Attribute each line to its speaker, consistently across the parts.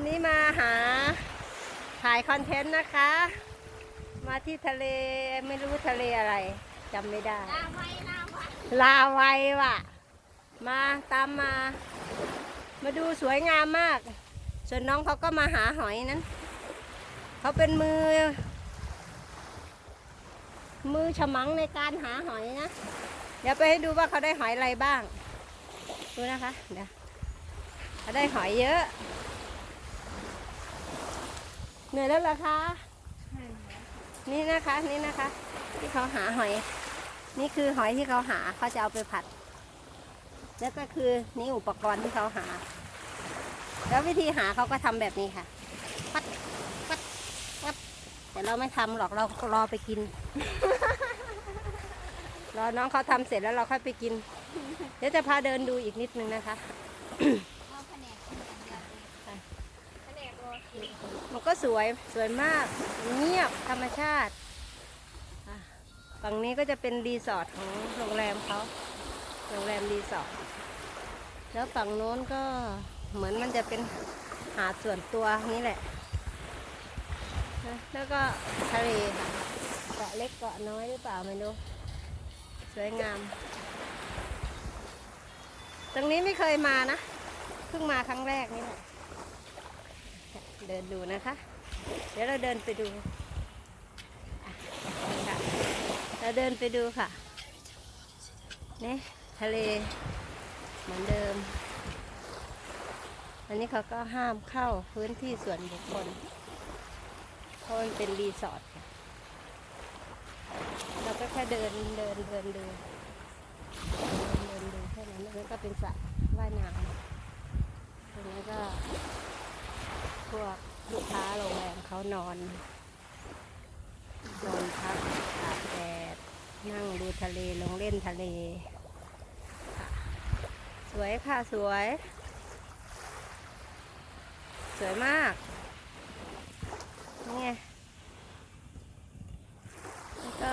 Speaker 1: วันนี้มาหาถ่ายคอนเทนต์นะคะ มาที่ทะเลไม่รู้ทะเลอะไรจำไม่ได้
Speaker 2: ลาไวลาไว
Speaker 1: ลาวว่ะ มาตามมา มาดูสวยงามมาก ส่วนน้องเขาก็มาหาหอยนั้น เขาเป็นมือ มือฉมังในการหาหอยนะ เดี๋ยวไปให้ดูว่าเขาได้หอยอะไรบ้าง ดูนะคะ เดี๋ยวเขาได้หอยเยอะ เหนื่อยแล้วเหรอคะ นี่นะคะ นี่นะคะ ที่เขาหาหอย นี่คือหอยที่เขาหาเขาจะเอาไปผัด แล้วก็คือนี่อุปกรณ์ที่เขาหา แล้ววิธีหาเขาก็ทำแบบนี้ค่ะปัดปัดปัดแต่เราไม่ทำหรอกเรารอไปกินรอน้องเขาทำเสร็จแล้วเราค่อยไปกิน เดี๋ยวจะพาเดินดูอีกนิดนึงนะคะ
Speaker 2: เอาแผนกกินอย่างเดียวเลยแผนกรอกิน
Speaker 1: มัน ก็สวยสวยมากเงียบธรรมชาติฝั่งนี้ก็จะเป็นรีสอร์ทของโรงแรมเขาโรงแรมรีสอร์ทแล้วฝั่งโน้นก็เหมือนมันจะเป็นหาดส่วนตัวนี่แหละนะแล้วก็ทะเลค่ะเกาะเล็กเกาะน้อยหรือเปล่าไม่รู้สวยงาม ตรงนี้ไม่เคยมานะ เพิ่งมาครั้งแรกนี่แหละ เดินดูนะคะ เดี๋ยวเราเดินไปดูค่ะเราเดินไปดูค่ะนี่ทะเลเหมือนเดิม อันนี้เขาก็ห้ามเข้าพื้นที่ส่วนบุคคลเพราะมันเป็นรีสอร์ทเราก็แค่เดินเดินเดินดูเดินเดินดูแค่นั้นแล้วก็เป็นสระว่ายน้ำตรงนี้ก็ ลูกค้าโรงแรมเขานอน นอนพักตากแดดนั่งดูทะเลลงเล่นทะเลค่ะสวยค่ะสวย สวยมากนี่ไงแล้วก็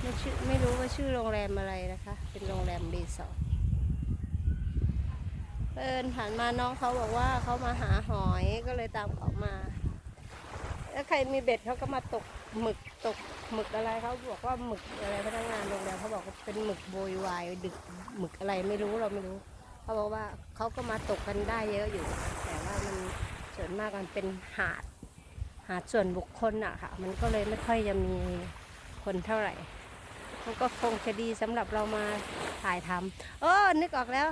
Speaker 1: ไม่ชื่อไม่รู้ว่าชื่อโรงแรมอะไรนะคะ เป็นโรงแรมรีสอร์ทเอินผ่านมาน้องเขาบอกว่าเขามาหาหอ เลยตามเขามา แล้วใครมีเบ็ดเขาก็มาตกหมึกตกหมึกอะไรเขาบอกว่าหมึกอะไรพนักงานโรงแรมเขาบอกว่าเป็นหมึกโวยวายดึกหมึกอะไรไม่รู้เราไม่รู้เขาบอกว่าเขาก็มาตกกันได้เยอะอยู่ แต่ว่ามันส่วนมากมันเป็นหาด หาดส่วนบุคคลอะค่ะ มันก็เลยไม่ค่อยจะมีคนเท่าไหร่มันก็คงจะดีสำหรับเรามาถ่ายทำเออนึกออกแล้ว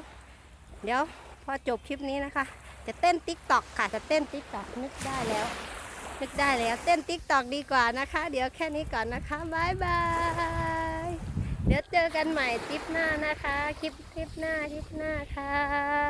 Speaker 1: เดี๋ยวพอจบคลิปนี้นะคะ จะเต้นติ๊กตอกค่ะจะเต้นติ๊กตอกนึกได้แล้ว นึกได้แล้วเต้นติ๊กตอกดีกว่านะคะ เดี๋ยวแค่นี้ก่อนนะคะบายบายเดี๋ยวเจอกันใหม่คลิปหน้านะคะ คลิปคลิปหน้าคลิปหน้าค่ะ